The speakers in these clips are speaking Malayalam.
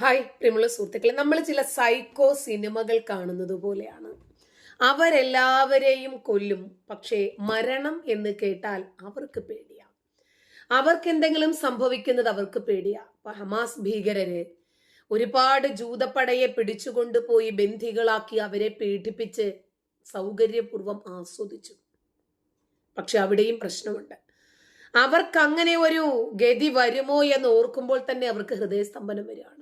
ഹായ് പ്രിയമുള്ള സുഹൃത്തുക്കളെ. നമ്മൾ ചില സൈക്കോ സിനിമകൾ കാണുന്നത് പോലെയാണ്. അവരെല്ലാവരെയും കൊല്ലും. പക്ഷേ മരണം എന്ന് കേട്ടാൽ അവർക്ക് പേടിയാ. അവർക്ക് എന്തെങ്കിലും സംഭവിക്കുന്നത് അവർക്ക് പേടിയാ. ഇപ്പൊ ഹമാസ് ഭീകരര് ഒരുപാട് ജൂതപ്പടയെ പിടിച്ചുകൊണ്ടുപോയി ബന്ധികളാക്കി അവരെ പീഡിപ്പിച്ച് സൗകര്യപൂർവം ആസ്വദിച്ചു. പക്ഷെ അവിടെയും പ്രശ്നമുണ്ട്. അവർക്ക് അങ്ങനെ ഒരു ഗതി വരുമോ എന്ന് ഓർക്കുമ്പോൾ തന്നെ അവർക്ക് ഹൃദയസ്തംഭനം വരികയാണ്.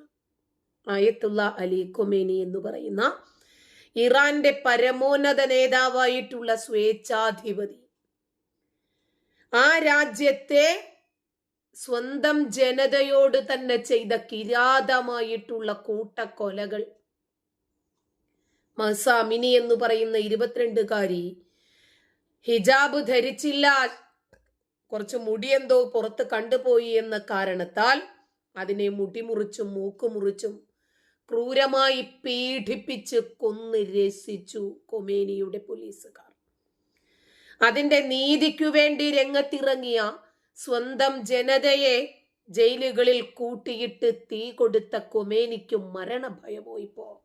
ആയത്തുള്ള അലി കൊമേനി എന്ന് പറയുന്ന ഇറാന്റെ പരമോന്നത നേതാവായിട്ടുള്ള സ്വേച്ഛാധിപതി. ആ രാജ്യത്തെ സ്വന്തം ജനതയോട് തന്നെ ചെയ്ത കിരാതമായിട്ടുള്ള കൂട്ടക്കൊലകൾ. മസാമിനി എന്ന് പറയുന്ന ഇരുപത്തിരണ്ടുകാരി ഹിജാബ് ധരിച്ചില്ല. കുറച്ച് മുടിയെന്തോ പുറത്ത് കണ്ടുപോയി എന്ന കാരണത്താൽ അതിനെ മുടിമുറിച്ചും മൂക്കുമുറിച്ചും ക്രൂരമായി പീഡിപ്പിച്ച് കൊന്ന് രസിച്ചു കൊമേനിയുടെ പോലീസുകാർ. അതിന്റെ നീതിക്കു വേണ്ടി രംഗത്തിറങ്ങിയ സ്വന്തം ജനതയെ ജയിലുകളിൽ കൂട്ടിയിട്ട് തീ കൊടുത്ത കൊമേനിക്കും മരണഭയമോ ഇപ്പോ.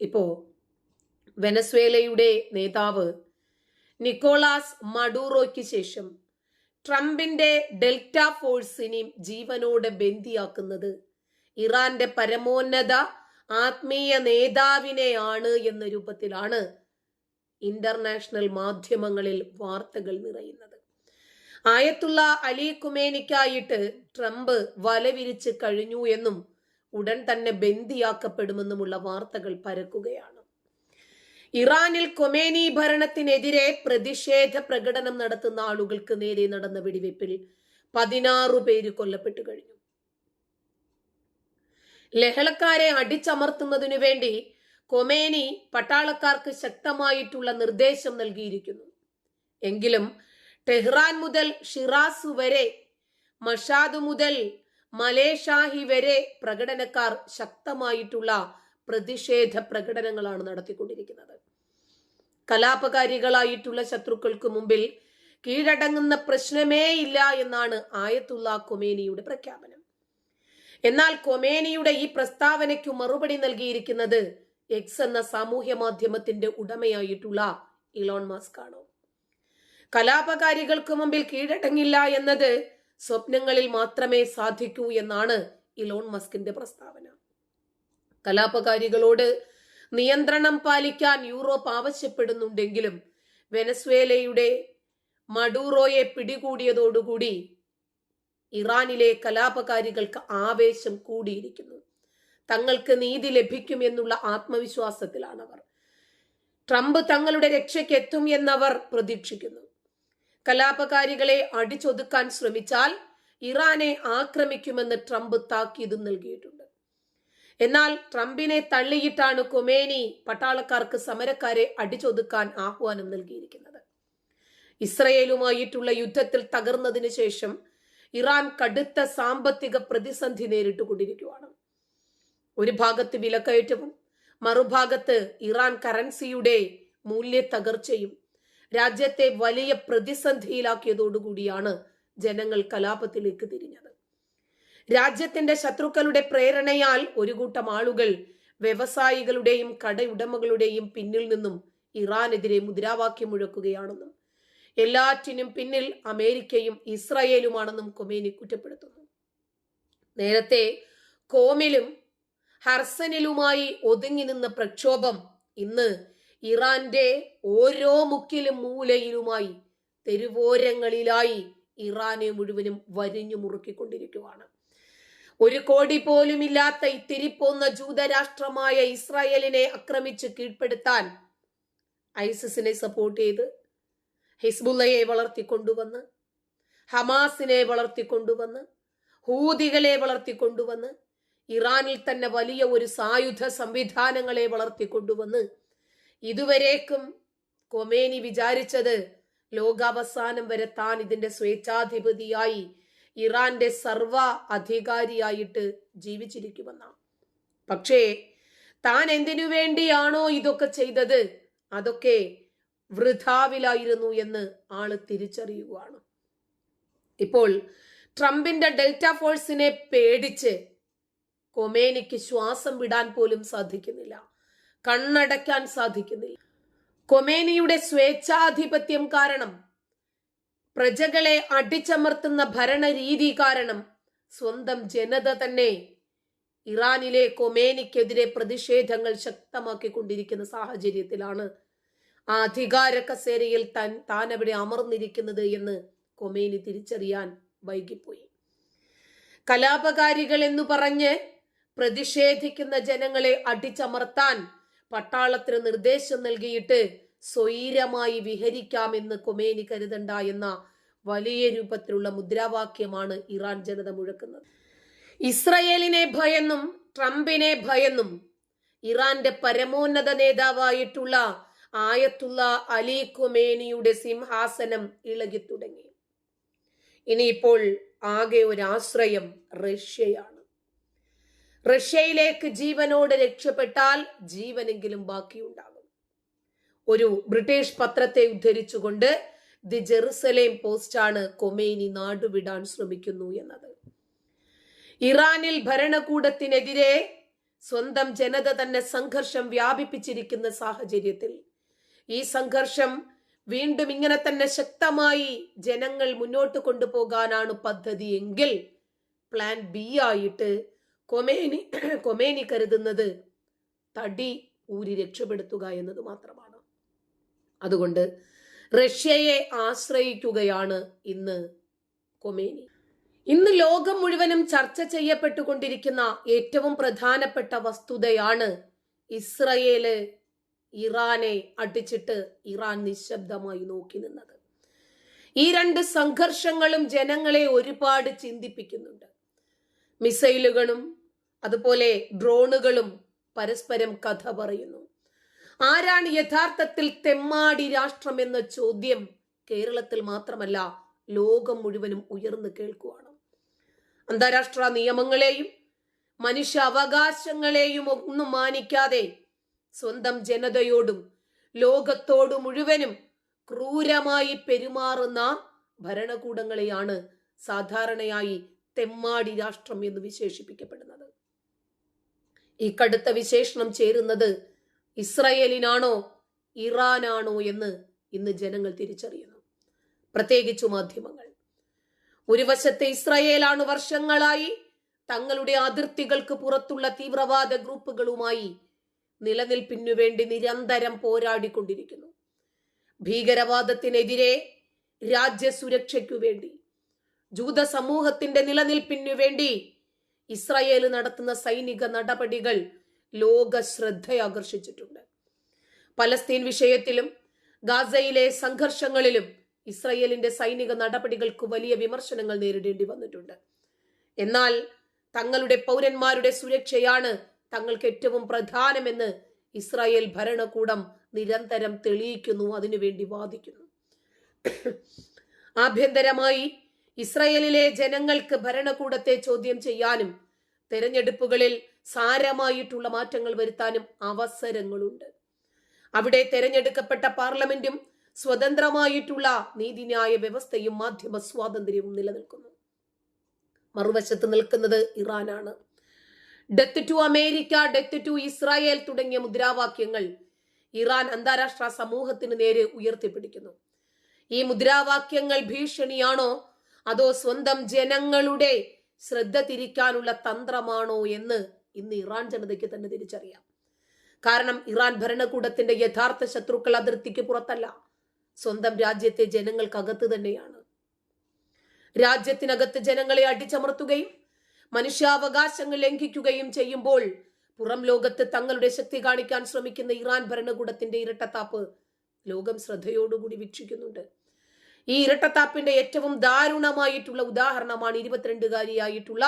ഇപ്പോ വെനസ്വേലയുടെ നേതാവ് നിക്കോളാസ് മഡൂറോയ്ക്ക് ശേഷം ട്രംപിന്റെ ഡെൽറ്റ ഫോഴ്സിനെയും ജീവനോടെ ബന്ദിയാക്കുന്നത് ഇറാന്റെ പരമോന്നത ആത്മീയ നേതാവിനെയാണ് എന്ന രൂപത്തിലാണ് ഇന്റർനാഷണൽ മാധ്യമങ്ങളിൽ വാർത്തകൾ നിറയുന്നത്. ആയത്തുള്ള അലി കുമേനിക്കായിട്ട് ട്രംപ് വലവിരിച്ച് കഴിഞ്ഞു എന്നും ഉടൻ തന്നെ ബന്ദിയാക്കപ്പെടുമെന്നുമുള്ള വാർത്തകൾ പരക്കുകയാണ്. ഇറാനിൽ കൊമേനി ഭരണത്തിനെതിരെ പ്രതിഷേധ പ്രകടനം നടത്തുന്ന ആളുകൾക്ക് നേരെ നടന്ന വെടിവെപ്പിൽ പതിനാറു പേര് കൊല്ലപ്പെട്ടു കഴിഞ്ഞു. ലഹളക്കാരെ അടിച്ചമർത്തുന്നതിനു വേണ്ടി കൊമേനി പട്ടാളക്കാർക്ക് ശക്തമായിട്ടുള്ള നിർദ്ദേശം നൽകിയിരിക്കുന്നു. എങ്കിലും ടെഹ്റാൻ മുതൽ ഷിറാസ് വരെ മഷാദ് മുതൽ മലേഷാഹി വരെ പ്രകടനക്കാർ ശക്തമായിട്ടുള്ള പ്രതിഷേധ പ്രകടനങ്ങളാണ് നടത്തിക്കൊണ്ടിരിക്കുന്നത്. കലാപകാരികളായിട്ടുള്ള ശത്രുക്കൾക്ക് മുമ്പിൽ കീഴടങ്ങുന്ന പ്രശ്നമേ ഇല്ല എന്നാണ് ആയത്തുള്ള കൊമേനിയുടെ പ്രഖ്യാപനം. എന്നാൽ കൊമേനിയുടെ ഈ പ്രസ്താവനയ്ക്കു മറുപടി നൽകിയിരിക്കുന്നത് എക്സ് എന്ന സാമൂഹ്യ മാധ്യമത്തിന്റെ ഉടമയായിട്ടുള്ള ഇലോൺ മാസ്ക് ആണ്? കലാപകാരികൾക്ക് മുമ്പിൽ കീഴടങ്ങില്ല എന്നത് സ്വപ്നങ്ങളിൽ മാത്രമേ സാധിക്കൂ എന്നാണ് ഇലോൺ മസ്കിന്റെ പ്രസ്താവന. കലാപകാരികളോട് നിയന്ത്രണം പാലിക്കാൻ യൂറോപ്പ് ആവശ്യപ്പെടുന്നുണ്ടെങ്കിലും വെനസ്വേലയുടെ മഡൂറോയെ പിടികൂടിയതോടുകൂടി ഇറാനിലെ കലാപകാരികൾക്ക് ആവേശം കൂടിയിരിക്കുന്നു. തങ്ങൾക്ക് നീതി ലഭിക്കുമെന്നുള്ള ആത്മവിശ്വാസത്തിലാണ് അവർ ട്രംപ് തങ്ങളുടെ രക്ഷയ്ക്ക് എത്തും എന്നവർ പ്രതീക്ഷിക്കുന്നു. കലാപകാരികളെ അടിച്ചൊതുക്കാൻ ശ്രമിച്ചാൽ ഇറാനെ ആക്രമിക്കുമെന്ന് ട്രംപ് താക്കീത് നൽകിയിട്ടുണ്ട്. എന്നാൽ ട്രംപിനെ തള്ളിയിട്ടാണ് കൊമേനി പട്ടാളക്കാർക്ക് സമരക്കാരെ അടിച്ചൊതുക്കാൻ ആഹ്വാനം നൽകിയിരിക്കുന്നത്. ഇസ്രയേലുമായിട്ടുള്ള യുദ്ധത്തിൽ തകർന്നതിന് ശേഷം ഇറാൻ കടുത്ത സാമ്പത്തിക പ്രതിസന്ധി നേരിട്ടുകൊണ്ടിരിക്കുകയാണ് ഒരു ഭാഗത്ത് വിലക്കയറ്റവും മറുഭാഗത്ത് ഇറാൻ കറൻസിയുടെ മൂല്യ തകർച്ചയും രാജ്യത്തെ വലിയ പ്രതിസന്ധിയിലാക്കിയതോടുകൂടിയാണ് ജനങ്ങൾ കലാപത്തിലേക്ക് തിരിഞ്ഞത്. രാജ്യത്തിന്റെ ശത്രുക്കളുടെ പ്രേരണയാൽ ഒരു കൂട്ടം ആളുകൾ വ്യവസായികളുടെയും കടയുടമകളുടെയും പിന്നിൽ നിന്നും ഇറാനെതിരെ മുദ്രാവാക്യം മുഴക്കുകയാണെന്നും എല്ലാറ്റിനും പിന്നിൽ അമേരിക്കയും ഇസ്രയേലുമാണെന്നും കൊമേനി കുറ്റപ്പെടുത്തുന്നു. നേരത്തെ കോമിലും ഹർസനിലുമായി ഒതുങ്ങി നിന്ന പ്രക്ഷോഭം ഇന്ന് ഇറാന്റെ ഓരോ മുക്കിലും മൂലയിലുമായി തെരുവോരങ്ങളിലായി ഇറാനെ മുഴുവനും വരിഞ്ഞു മുറുക്കിക്കൊണ്ടിരിക്കുകയാണ് ഒരു കോടി പോലുമില്ലാത്ത ഇത്തിരിപ്പോന്ന ജൂതരാഷ്ട്രമായ ഇസ്രായേലിനെ ആക്രമിച്ച് കീഴ്പ്പെടുത്താൻ ഐസിസിനെ സപ്പോർട്ട് ചെയ്ത് ഹിസ്ബുള്ളയെ വളർത്തിക്കൊണ്ടുവന്ന് ഹമാസിനെ വളർത്തിക്കൊണ്ടുവന്ന് ഹൂതികളെ വളർത്തിക്കൊണ്ടുവന്ന് ഇറാനിൽ തന്നെ വലിയ ഒരു സായുധ സംവിധാനങ്ങളെ വളർത്തിക്കൊണ്ടുവന്ന് ഇതുവരേക്കും കൊമേനി വിചാരിച്ചത് ലോകാവസാനം വരെ താൻ ഇതിന്റെ സ്വേച്ഛാധിപതിയായി ഇറാന്റെ സർവ അധികാരിയായിട്ട് ജീവിച്ചിരിക്കുമെന്നാണ്. പക്ഷേ താൻ എന്തിനു വേണ്ടിയാണോ ഇതൊക്കെ ചെയ്തത്? അതൊക്കെ വൃഥാവിലായിരുന്നു എന്ന് ആൾ തിരിച്ചറിയുകയാണ് ഇപ്പോൾ ട്രംപിന്റെ ഡെൽറ്റ ഫോഴ്സിനെ പേടിച്ച് കൊമേനിക്ക് ശ്വാസം വിടാൻ പോലും സാധിക്കുന്നില്ല. കണ്ണടയ്ക്കാൻ സാധിക്കുന്നില്ല. കൊമേനിയുടെ സ്വേച്ഛാധിപത്യം കാരണം പ്രജകളെ അടിച്ചമർത്തുന്ന ഭരണരീതി കാരണം സ്വന്തം ജനത തന്നെ ഇറാനിലെ കൊമേനിക്കെതിരെ പ്രതിഷേധങ്ങൾ ശക്തമാക്കിക്കൊണ്ടിരിക്കുന്ന സാഹചര്യത്തിലാണ് ആ അധികാര കസേരയിൽ താൻ താൻ അവിടെ അമർന്നിരിക്കുന്നത് എന്ന് കൊമേനി തിരിച്ചറിയാൻ വൈകിപ്പോയി. കലാപകാരികൾ എന്ന് പറഞ്ഞ് പ്രതിഷേധിക്കുന്ന ജനങ്ങളെ അടിച്ചമർത്താൻ പട്ടാളത്തിന് നിർദ്ദേശം നൽകിയിട്ട് സ്വൈരമായി വിഹരിക്കാമെന്ന് കൊമേനി കരുതണ്ട എന്ന വലിയ രൂപത്തിലുള്ള മുദ്രാവാക്യമാണ് ഇറാൻ ജനത മുഴക്കുന്നത്. ഇസ്രയേലിനെ ഭയന്നും ട്രംപിനെ ഭയന്നും ഇറാന്റെ പരമോന്നത നേതാവായിട്ടുള്ള ആയത്തുള്ള അലി കുമേനിയുടെ സിംഹാസനം ഇളകി തുടങ്ങി ഇനിയിപ്പോൾ ആകെ ഒരാശ്രയം റഷ്യയാണ്. റഷ്യയിലേക്ക് ജീവനോട് രക്ഷപ്പെട്ടാൽ ജീവനെങ്കിലും ബാക്കിയുണ്ടാകും. ഒരു ബ്രിട്ടീഷ് പത്രത്തെ ഉദ്ധരിച്ചുകൊണ്ട് ദി ജെറുസലേം പോസ്റ്റാണ് കൊമേനി നാടുവിടാൻ ശ്രമിക്കുന്നു എന്നത്. ഇറാനിൽ ഭരണകൂടത്തിനെതിരെ സ്വന്തം ജനത തന്നെ സംഘർഷം വ്യാപിപ്പിച്ചിരിക്കുന്ന സാഹചര്യത്തിൽ ഈ സംഘർഷം വീണ്ടും ഇങ്ങനെ തന്നെ ശക്തമായി ജനങ്ങൾ മുന്നോട്ട് കൊണ്ടുപോകാനാണ് പദ്ധതി എങ്കിൽ പ്ലാൻ ബി ആയിട്ട് കൊമേനി കൊമേനി കരുതുന്നത് തടി ഊരി രക്ഷപ്പെടുത്തുക എന്നത് മാത്രമാണ്. അതുകൊണ്ട് റഷ്യയെ ആശ്രയിക്കുകയാണ് ഇന്ന് കൊമേനി. ഇന്ന് ലോകം മുഴുവനും ചർച്ച ചെയ്യപ്പെട്ടുകൊണ്ടിരിക്കുന്ന ഏറ്റവും പ്രധാനപ്പെട്ട വസ്തുതയാണ് ഇസ്രയേൽ ഇറാനെ അടിച്ചിട്ട് ഇറാൻ നിശബ്ദമായി നോക്കി നിന്നത്. ഈ രണ്ട് സംഘർഷങ്ങളും ജനങ്ങളെ ഒരുപാട് ചിന്തിപ്പിക്കുന്നുണ്ട്. മിസൈലുകളും അതുപോലെ ഡ്രോണുകളും പരസ്പരം കഥ പറയുന്നു. ആരാണ് യഥാർത്ഥത്തിൽ തെമ്മാടി രാഷ്ട്രം എന്ന ചോദ്യം കേരളത്തിൽ മാത്രമല്ല ലോകം മുഴുവനും ഉയർന്നു കേൾക്കുവാണ്. അന്താരാഷ്ട്ര നിയമങ്ങളെയും മനുഷ്യ അവകാശങ്ങളെയും ഒന്നും മാനിക്കാതെ സ്വന്തം ജനതയോടും ലോകത്തോടു മുഴുവനും ക്രൂരമായി പെരുമാറുന്ന ഭരണകൂടങ്ങളെയാണ് സാധാരണയായി തെമ്മാടി രാഷ്ട്രം എന്ന് വിശേഷിപ്പിക്കപ്പെടുന്നത്. ഈ കടുത്ത വിശേഷണം ചേരുന്നത് ഇസ്രയേലിനാണോ ഇറാനാണോ എന്ന് ഇന്ന് ജനങ്ങൾ തിരിച്ചറിയുന്നു. പ്രത്യേകിച്ചു മാധ്യമങ്ങൾ. ഒരു വശത്തെ ഇസ്രയേലാണ് വർഷങ്ങളായി തങ്ങളുടെ അതിർത്തികൾക്ക് പുറത്തുള്ള തീവ്രവാദ ഗ്രൂപ്പുകളുമായി നിലനിൽപ്പിനു വേണ്ടി നിരന്തരം പോരാടിക്കൊണ്ടിരിക്കുന്നു. ഭീകരവാദത്തിനെതിരെ രാജ്യസുരക്ഷയ്ക്കു വേണ്ടി ജൂത സമൂഹത്തിന്റെ നിലനിൽപ്പിനു വേണ്ടി ഇസ്രായേൽ നടത്തുന്ന സൈനിക നടപടികൾ ലോക ശ്രദ്ധയാകർഷിച്ചിട്ടുണ്ട് പലസ്തീൻ വിഷയത്തിലും ഗാസയിലെ സംഘർഷങ്ങളിലും ഇസ്രയേലിന്റെ സൈനിക നടപടികൾക്ക് വലിയ വിമർശനങ്ങൾ നേരിടേണ്ടി വന്നിട്ടുണ്ട്. എന്നാൽ തങ്ങളുടെ പൗരന്മാരുടെ സുരക്ഷയാണ് തങ്ങൾക്ക് ഏറ്റവും പ്രധാനമെന്ന് ഇസ്രായേൽ ഭരണകൂടം നിരന്തരം തെളിയിക്കുന്നു അതിനുവേണ്ടി വാദിക്കുന്നു. ആഭ്യന്തരമായി ഇസ്രായേലിലെ ജനങ്ങൾക്ക് ഭരണകൂടത്തെ ചോദ്യം ചെയ്യാനും തെരഞ്ഞെടുപ്പുകളിൽ സാരമായിട്ടുള്ള മാറ്റങ്ങൾ വരുത്താനും അവസരങ്ങളുണ്ട്. അവിടെ തെരഞ്ഞെടുക്കപ്പെട്ട പാർലമെന്റും സ്വതന്ത്രമായിട്ടുള്ള നീതിന്യായ വ്യവസ്ഥയും മാധ്യമ സ്വാതന്ത്ര്യവും നിലനിൽക്കുന്നു. മറുവശത്ത് നിൽക്കുന്നത് ഇറാനാണ്. Death to America death to Israel തുടങ്ങിയ മുദ്രാവാക്യങ്ങൾ ഇറാൻ അന്താരാഷ്ട്ര സമൂഹത്തിന് നേരെ ഉയർത്തിപ്പിടിക്കുന്നു. ഈ മുദ്രാവാക്യങ്ങൾ ഭീഷണിയാണോ? അതോ സ്വന്തം ജനങ്ങളുടെ ശ്രദ്ധ തിരിക്കാനുള്ള തന്ത്രമാണോ എന്ന് ഇന്ന് ഇറാൻ ജനതയ്ക്ക് തന്നെ തിരിച്ചറിയാം. കാരണം ഇറാൻ ഭരണകൂടത്തിന്റെ യഥാർത്ഥ ശത്രുക്കൾ അതിർത്തിക്ക് പുറത്തല്ല. സ്വന്തം രാജ്യത്തെ ജനങ്ങൾക്കകത്ത് തന്നെയാണ്. രാജ്യത്തിനകത്ത് ജനങ്ങളെ അടിച്ചമർത്തുകയും മനുഷ്യാവകാശങ്ങൾ ലംഘിക്കുകയും ചെയ്യുമ്പോൾ പുറം ലോകത്ത് തങ്ങളുടെ ശക്തി കാണിക്കാൻ ശ്രമിക്കുന്ന ഇറാൻ ഭരണകൂടത്തിന്റെ ഇരട്ടത്താപ്പ് ലോകം ശ്രദ്ധയോടുകൂടി വീക്ഷിക്കുന്നുണ്ട്. ഈ ഇരട്ടത്താപ്പിന്റെ ഏറ്റവും ദാരുണമായിട്ടുള്ള ഉദാഹരണമാണ് ഇരുപത്തിരണ്ടുകാരിയായിട്ടുള്ള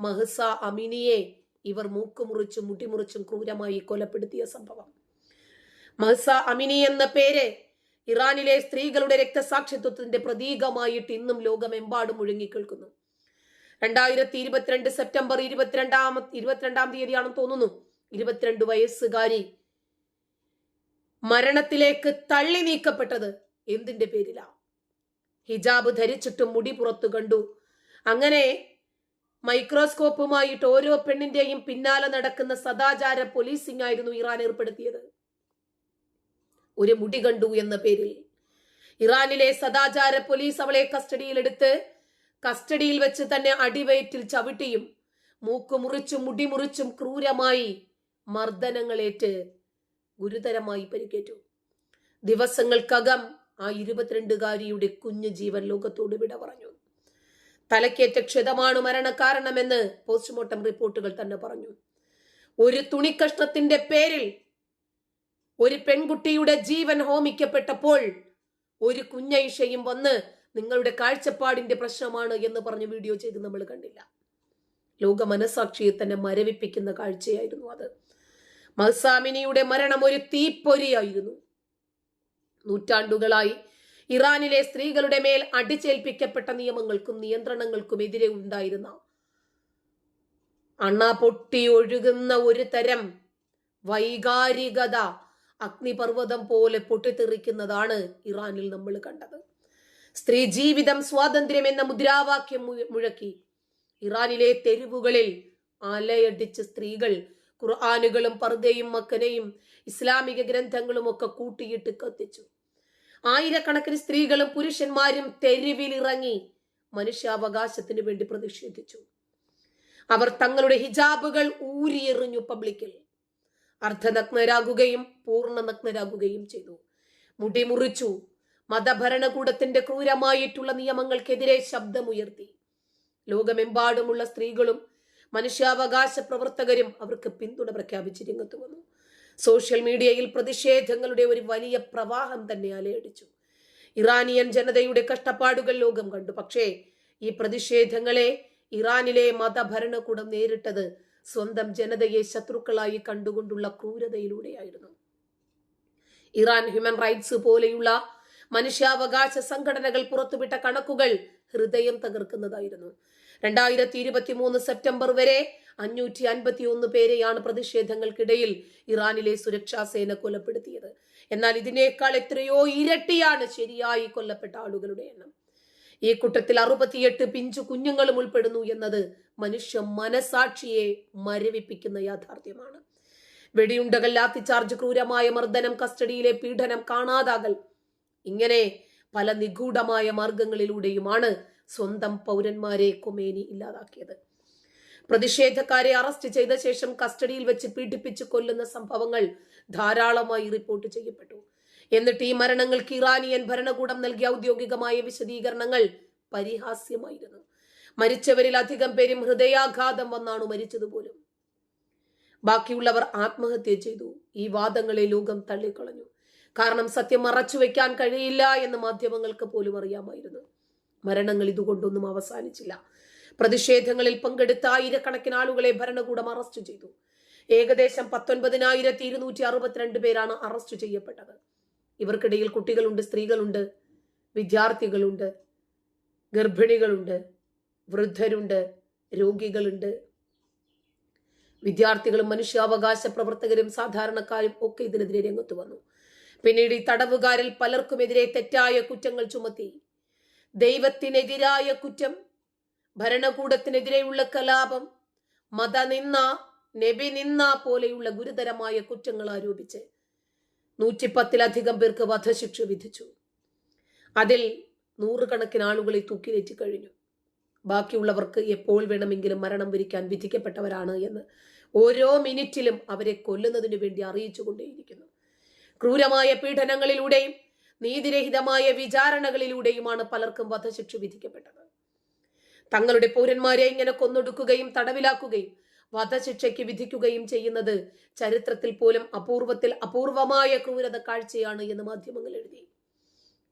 മഹസ അമിനിയെ ഇവർ മൂക്കുമുറിച്ചും മുട്ടിമുറിച്ചും ക്രൂരമായി കൊലപ്പെടുത്തിയ സംഭവം. മഹസ അമിനി എന്ന പേര് ഇറാനിലെ സ്ത്രീകളുടെ രക്തസാക്ഷിത്വത്തിന്റെ പ്രതീകമായിട്ട് ഇന്നും ലോകമെമ്പാടും മുഴങ്ങിക്കേൾക്കുന്നു. രണ്ടായിരത്തി ഇരുപത്തിരണ്ട് സെപ്റ്റംബർ ഇരുപത്തിരണ്ടാം ഇരുപത്തിരണ്ടാം തീയതിയാണെന്ന് തോന്നുന്നു. ഇരുപത്തിരണ്ട് വയസ്സുകാരി മരണത്തിലേക്ക് തള്ളി നീക്കപ്പെട്ടത് എന്തിന്റെ പേരിലാ? ഹിജാബ് ധരിച്ചിട്ടും മുടി പുറത്തു കണ്ടു. അങ്ങനെ മൈക്രോസ്കോപ്പുമായിട്ട് ഓരോ പെണ്ണിന്റെയും പിന്നാലെ നടക്കുന്ന സദാചാര പോലീസിംഗ് ആയിരുന്നു ഇറാൻ ഏർപ്പെടുത്തിയത്. ഒരു മുടി കണ്ടു എന്ന പേരിൽ. ഇറാനിലെ സദാചാര പോലീസ് അവളെ കസ്റ്റഡിയിലെടുത്ത് കസ്റ്റഡിയിൽ വെച്ച് തന്നെ അടിവയറ്റിൽ ചവിട്ടിയും മൂക്കുമുറിച്ചും മുടിമുറിച്ചും മുടി മുറിച്ചും ക്രൂരമായി മർദ്ദനങ്ങളേറ്റ് ഗുരുതരമായി പരിക്കേറ്റു. ദിവസങ്ങൾക്കകം ആ ഇരുപത്തിരണ്ടുകാരിയുടെ കുഞ്ഞു ജീവൻ ലോകത്തോട് വിട പറഞ്ഞു. തലക്കേറ്റ ക്ഷതമാണ് മരണകാരണമെന്ന് പോസ്റ്റ്മോർട്ടം റിപ്പോർട്ടുകൾ തന്നെ പറഞ്ഞു. ഒരു തുണിക്കഷ്ണത്തിന്റെ പേരിൽ ഒരു പെൺകുട്ടിയുടെ ജീവൻ ഹോമിക്കപ്പെട്ടപ്പോൾ ഒരു കുഞ്ഞൈഷയും വന്ന് നിങ്ങളുടെ കാഴ്ചപ്പാടിന്റെ പ്രശ്നമാണ് എന്ന് പറഞ്ഞ് വീഡിയോ ചെയ്ത് നമ്മൾ കണ്ടില്ല. ലോക മനസാക്ഷിയെ തന്നെ മരവിപ്പിക്കുന്ന കാഴ്ചയായിരുന്നു അത്. മഹസാമിനിയുടെ മരണം ഒരു തീപ്പൊരിയായിരുന്നു. നൂറ്റാണ്ടുകളായി ഇറാനിലെ സ്ത്രീകളുടെ മേൽ അടിച്ചേൽപ്പിക്കപ്പെട്ട നിയമങ്ങൾക്കും നിയന്ത്രണങ്ങൾക്കും എതിരെ ഉണ്ടായിരുന്ന അണ പൊട്ടി ഒഴുകുന്ന ഒരു തരം വൈകാരികത അഗ്നിപർവതം പോലെ പൊട്ടിത്തെറിക്കുന്നതാണ് ഇറാനിൽ നമ്മൾ കണ്ടത്. സ്ത്രീ ജീവിതം സ്വാതന്ത്ര്യം എന്ന മുദ്രാവാക്യം മുഴക്കി. ഇറാനിലെ തെരുവുകളിൽ ആലയടിച്ച സ്ത്രീകൾ ഖുർആാനുകളും പർദയും മക്കനെയും ഇസ്ലാമിക ഗ്രന്ഥങ്ങളും ഒക്കെ കൂട്ടിയിട്ട് കത്തിച്ചു. ആയിരക്കണക്കിന് സ്ത്രീകളും പുരുഷന്മാരും തെരുവിലിറങ്ങി മനുഷ്യാവകാശത്തിന് വേണ്ടി പ്രതിഷേധിച്ചു. അവർ തങ്ങളുടെ ഹിജാബുകൾ ഊരിയെറിഞ്ഞു പബ്ലിക്കിൽ. അർദ്ധനഗ്നരാകുകയും പൂർണ നഗ്നരാകുകയും ചെയ്തു. മുടി മുറിച്ചു മതഭരണകൂടത്തിന്റെ ക്രൂരമായിട്ടുള്ള നിയമങ്ങൾക്കെതിരെ ശബ്ദമുയർത്തി. ലോകമെമ്പാടുമുള്ള സ്ത്രീകളും മനുഷ്യാവകാശ പ്രവർത്തകരും അവർക്ക് പിന്തുണ പ്രഖ്യാപിച്ച് രംഗത്ത് വന്നു. സോഷ്യൽ മീഡിയയിൽ പ്രതിഷേധങ്ങളുടെ ഒരു വലിയ പ്രവാഹം തന്നെ അലയടിച്ചു. ഇറാനിയൻ ജനതയുടെ കഷ്ടപ്പാടുകൾ ലോകം കണ്ടു. പക്ഷേ ഈ പ്രതിഷേധങ്ങളെ ഇറാനിലെ മതഭരണകൂടം നേരിട്ടത് സ്വന്തം ജനതയെ ശത്രുക്കളായി കണ്ടുകൊണ്ടുള്ള ക്രൂരതയിലൂടെയായിരുന്നു. ഇറാൻ ഹ്യൂമൻ റൈറ്റ്സ് പോലെയുള്ള മനുഷ്യാവകാശ സംഘടനകൾ പുറത്തുവിട്ട കണക്കുകൾ ഹൃദയം തകർക്കുന്നതായിരുന്നു. രണ്ടായിരത്തി ഇരുപത്തി മൂന്ന് സെപ്റ്റംബർ വരെ അഞ്ഞൂറ്റി അൻപത്തി ഒന്ന് പേരെയാണ് പ്രതിഷേധങ്ങൾക്കിടയിൽ ഇറാനിലെ സുരക്ഷാ സേന കൊലപ്പെടുത്തിയത്. എന്നാൽ ഇതിനേക്കാൾ എത്രയോ ഇരട്ടിയാണ് ശരിയായി കൊല്ലപ്പെട്ട ആളുകളുടെ എണ്ണം. ഈ കൂട്ടത്തിൽ അറുപത്തിയെട്ട് പിഞ്ചു കുഞ്ഞുങ്ങളും ഉൾപ്പെടുന്നു എന്നത് മനുഷ്യ മനസാക്ഷിയെ മരവിപ്പിക്കുന്ന യാഥാർത്ഥ്യമാണ്. വെടിയുണ്ടകൾ ലാത്തിച്ചാർജ് ക്രൂരമായ മർദ്ദനം കസ്റ്റഡിയിലെ പീഡനം കാണാതാകൽ ഇങ്ങനെ പല നിഗൂഢമായ മാർഗങ്ങളിലൂടെയുമാണ് സ്വന്തം പൗരന്മാരെ കൊമേനി ഇല്ലാതാക്കിയത്. പ്രതിഷേധക്കാരെ അറസ്റ്റ് ചെയ്ത ശേഷം കസ്റ്റഡിയിൽ വെച്ച് പീഡിപ്പിച്ച് കൊല്ലുന്ന സംഭവങ്ങൾ ധാരാളമായി റിപ്പോർട്ട് ചെയ്യപ്പെട്ടു. എന്നിട്ട് ഈ മരണങ്ങൾക്ക് ഇറാനിയൻ ഭരണകൂടം നൽകിയ ഔദ്യോഗികമായ വിശദീകരണങ്ങൾ പരിഹാസ്യമായിരുന്നു. മരിച്ചവരിൽ അധികം പേരും ഹൃദയാഘാതം വന്നാണ് മരിച്ചത് പോലും. ബാക്കിയുള്ളവർ ആത്മഹത്യ ചെയ്തു. ഈ വാദങ്ങളെ ലോകം തള്ളിക്കളഞ്ഞു. കാരണം സത്യം മറച്ചുവെക്കാൻ കഴിയില്ല എന്ന് മാധ്യമങ്ങൾക്ക് പോലും അറിയാമായിരുന്നു. മരണങ്ങൾ ഇതുകൊണ്ടൊന്നും അവസാനിച്ചില്ല. പ്രതിഷേധങ്ങളിൽ പങ്കെടുത്ത ആയിരക്കണക്കിന് ആളുകളെ ഭരണകൂടം അറസ്റ്റ് ചെയ്തു. ഏകദേശം പത്തൊൻപതിനായിരത്തി ഇരുന്നൂറ്റി അറുപത്തിരണ്ട് പേരാണ് അറസ്റ്റ് ചെയ്യപ്പെട്ടത്. ഇവർക്കിടയിൽ കുട്ടികളുണ്ട് സ്ത്രീകളുണ്ട് വിദ്യാർത്ഥികളുണ്ട് ഗർഭിണികളുണ്ട് വൃദ്ധരുണ്ട് രോഗികളുണ്ട്. വിദ്യാർത്ഥികളും മനുഷ്യാവകാശ പ്രവർത്തകരും സാധാരണക്കാരും ഒക്കെ ഇതിനെതിരെ രംഗത്ത് വന്നു. പിന്നീട് ഈ തടവുകാരിൽ പലർക്കുമെതിരെ തെറ്റായ കുറ്റങ്ങൾ ചുമത്തി. ദൈവത്തിനെതിരായ കുറ്റം ഭരണകൂടത്തിനെതിരെയുള്ള കലാപം മതനിന്ന നബി നിന്ന പോലെയുള്ള ഗുരുതരമായ കുറ്റങ്ങൾ ആരോപിച്ച് നൂറ്റിപ്പത്തിലധികം പേർക്ക് വധശിക്ഷ വിധിച്ചു. അതിൽ നൂറുകണക്കിന് ആളുകളെ തൂക്കിലേറ്റി കഴിഞ്ഞു. ബാക്കിയുള്ളവർക്ക് എപ്പോൾ വേണമെങ്കിലും മരണം വരിക്കാൻ വിധിക്കപ്പെട്ടവരാണ് എന്ന് ഓരോ മിനിറ്റിലും അവരെ കൊല്ലുന്നതിനു വേണ്ടി അറിയിച്ചുകൊണ്ടേയിരിക്കുന്നു. ക്രൂരമായ പീഡനങ്ങളിലൂടെയും നീതിരഹിതമായ വിചാരണകളിലൂടെയുമാണ് പലർക്കും വധശിക്ഷ വിധിക്കപ്പെട്ടത്. തങ്ങളുടെ പൗരന്മാരെ ഇങ്ങനെ കൊന്നൊടുക്കുകയും തടവിലാക്കുകയും വധശിക്ഷയ്ക്ക് വിധിക്കുകയും ചെയ്യുന്നത് ചരിത്രത്തിൽ പോലും അപൂർവത്തിൽ അപൂർവമായ ക്രൂരത കാഴ്ചയാണ് എന്ന് മാധ്യമങ്ങൾ എഴുതി.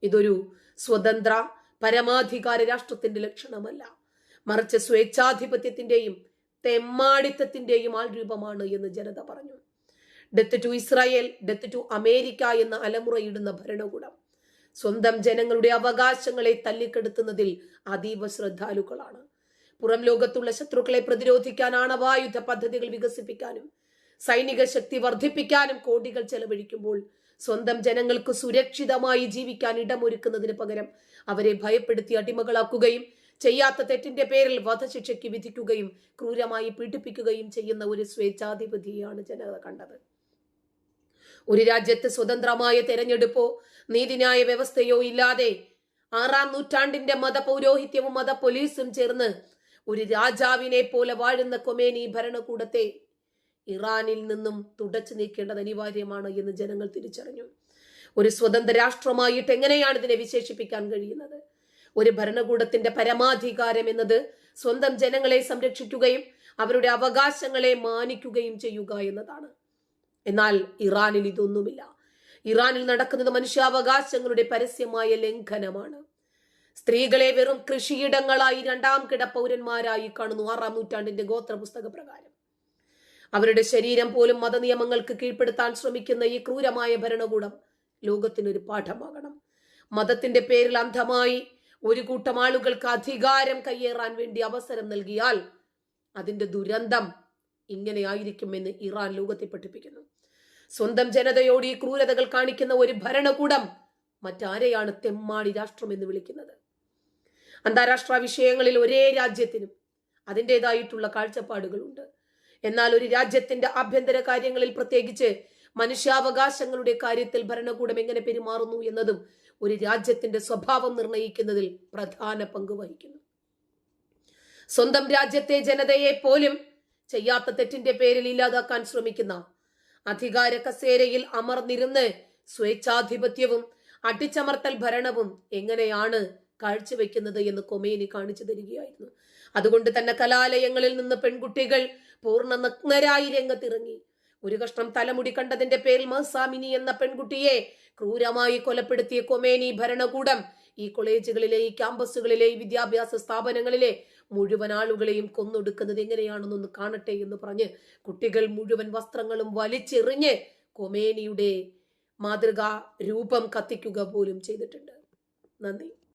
ഇതൊരു സ്വതന്ത്ര പരമാധികാര രാഷ്ട്രത്തിന്റെ ലക്ഷണമല്ല. മറിച്ച് സ്വേച്ഛാധിപത്യത്തിന്റെയും തെമ്മാടിത്തത്തിന്റെയും ആൾരൂപമാണ് എന്ന് ജനത പറഞ്ഞു. Death to Israel death to America എന്ന അലമുറയിടുന്ന ഭരണകൂടം. സ്വന്തം ജനങ്ങളുടെ അവകാശങ്ങളെ തല്ലിക്കെടുത്തുന്നതിൽ അതീവ ശ്രദ്ധാലുക്കളാണ്. പുറം ലോകത്തുള്ള ശത്രുക്കളെ പ്രതിരോധിക്കാൻ ആണവായുധ പദ്ധതികൾ വികസിപ്പിക്കാനും സൈനിക ശക്തി വർദ്ധിപ്പിക്കാനും കോടികൾ ചെലവഴിക്കുമ്പോൾ സ്വന്തം ജനങ്ങൾക്ക് സുരക്ഷിതമായി ജീവിക്കാൻ ഇടമൊരുക്കുന്നതിന് പകരം അവരെ ഭയപ്പെടുത്തി അടിമകളാക്കുകയും ചെയ്യാത്ത തെറ്റിന്റെ പേരിൽ വധശിക്ഷയ്ക്ക് വിധിക്കുകയും ക്രൂരമായി പീഡിപ്പിക്കുകയും ചെയ്യുന്ന ഒരു സ്വേച്ഛാധിപതിയാണ് ജനത കണ്ടത്. ഒരു രാജ്യത്ത് സ്വതന്ത്രമായ തെരഞ്ഞെടുപ്പോ നീതിന്യായ വ്യവസ്ഥയോ ഇല്ലാതെ ആറാം നൂറ്റാണ്ടിന്റെ മതപൗരോഹിത്യവും മത പോലീസും ചേർന്ന് ഒരു രാജാവിനെ പോലെ വാഴുന്ന കൊമേനി ഭരണകൂടത്തെ ഇറാനിൽ നിന്നും തുടച്ചു നീക്കേണ്ടത് അനിവാര്യമാണ് എന്ന് ജനങ്ങൾ തിരിച്ചറിഞ്ഞു. ഒരു സ്വതന്ത്ര രാഷ്ട്രമായിട്ട് എങ്ങനെയാണ് ഇതിനെ വിശേഷിപ്പിക്കാൻ കഴിയുന്നത്? ഒരു ഭരണകൂടത്തിന്റെ പരമാധികാരം എന്നത് സ്വന്തം ജനങ്ങളെ സംരക്ഷിക്കുകയും അവരുടെ അവകാശങ്ങളെ മാനിക്കുകയും ചെയ്യുക എന്നതാണ്. എന്നാൽ ഇറാനിൽ ഇതൊന്നുമില്ല. ഇറാനിൽ നടക്കുന്നത് മനുഷ്യാവകാശങ്ങളുടെ പരസ്യമായ ലംഘനമാണ്. സ്ത്രീകളെ വെറും കൃഷിയിടങ്ങളായി രണ്ടാം കിട പൗരന്മാരായി കാണുന്നു ആറാം നൂറ്റാണ്ടിന്റെ ഗോത്ര പുസ്തക പ്രകാരം അവരുടെ ശരീരം പോലും മതനിയമങ്ങൾക്ക് കീഴ്പ്പെടുത്താൻ ശ്രമിക്കുന്ന ഈ ക്രൂരമായ ഭരണകൂടം ലോകത്തിനൊരു പാഠമാകണം. മതത്തിന്റെ പേരിൽ അന്ധമായി ഒരു കൂട്ടം ആളുകൾക്ക് അധികാരം കയ്യേറാൻ വേണ്ടി അവസരം നൽകിയാൽ അതിന്റെ ദുരന്തം ഇങ്ങനെയായിരിക്കുമെന്ന് ഇറാൻ ലോകത്തെ പഠിപ്പിക്കുന്നു. സ്വന്തം ജനതയോട് ഈ ക്രൂരതകൾ കാണിക്കുന്ന ഒരു ഭരണകൂടം മറ്റാരെയാണ് തെമ്മാടി രാഷ്ട്രം എന്ന് വിളിക്കുന്നത്? അന്താരാഷ്ട്ര വിഷയങ്ങളിൽ ഒരേ രാജ്യത്തിനും അതിന്റെതായിട്ടുള്ള കാഴ്ചപ്പാടുകളുണ്ട്. എന്നാൽ ഒരു രാജ്യത്തിന്റെ ആഭ്യന്തര കാര്യങ്ങളിൽ പ്രത്യേകിച്ച് മനുഷ്യാവകാശങ്ങളുടെ കാര്യത്തിൽ ഭരണകൂടം എങ്ങനെ പെരുമാറുന്നു എന്നതും ഒരു രാജ്യത്തിന്റെ സ്വഭാവം നിർണയിക്കുന്നതിൽ പ്രധാന പങ്ക് വഹിക്കുന്നു. സ്വന്തം രാജ്യത്തെ ജനതയെ പോലും ചെയ്യാത്ത തെറ്റിന്റെ പേരിൽ ഇല്ലാതാക്കാൻ ശ്രമിക്കുന്ന അധികാര കസേരയിൽ അമർന്നിരുന്ന് സ്വേച്ഛാധിപത്യവും അടിച്ചമർത്തൽ ഭരണവും എങ്ങനെയാണ് കാഴ്ചവെക്കുന്നത് എന്ന് കൊമേനി കാണിച്ചു തരികയായിരുന്നു. അതുകൊണ്ട് തന്നെ കലാലയങ്ങളിൽ നിന്ന് പെൺകുട്ടികൾ പൂർണ നഗ്നരായി രംഗത്തിറങ്ങി. ഒരു കഷ്ണം തലമുടി കണ്ടതിന്റെ പേരിൽ മഹസാമിനി എന്ന പെൺകുട്ടിയെ ക്രൂരമായി കൊലപ്പെടുത്തിയ കൊമേനി ഭരണകൂടം ഈ കോളേജുകളിലെ ഈ ക്യാമ്പസുകളിലെ ഈ വിദ്യാഭ്യാസ സ്ഥാപനങ്ങളിലെ മുഴുവൻ ആളുകളെയും കൊന്നൊടുക്കുന്നത് എങ്ങനെയാണെന്നൊന്ന് കാണട്ടെ എന്ന് പറഞ്ഞ് കുട്ടികൾ മുഴുവൻ വസ്ത്രങ്ങളും വലിച്ചെറിഞ്ഞ് കൊമേനിയുടെ മാതൃകാ രൂപം കത്തിക്കുക പോലും ചെയ്തിട്ടുണ്ട്. നന്ദി.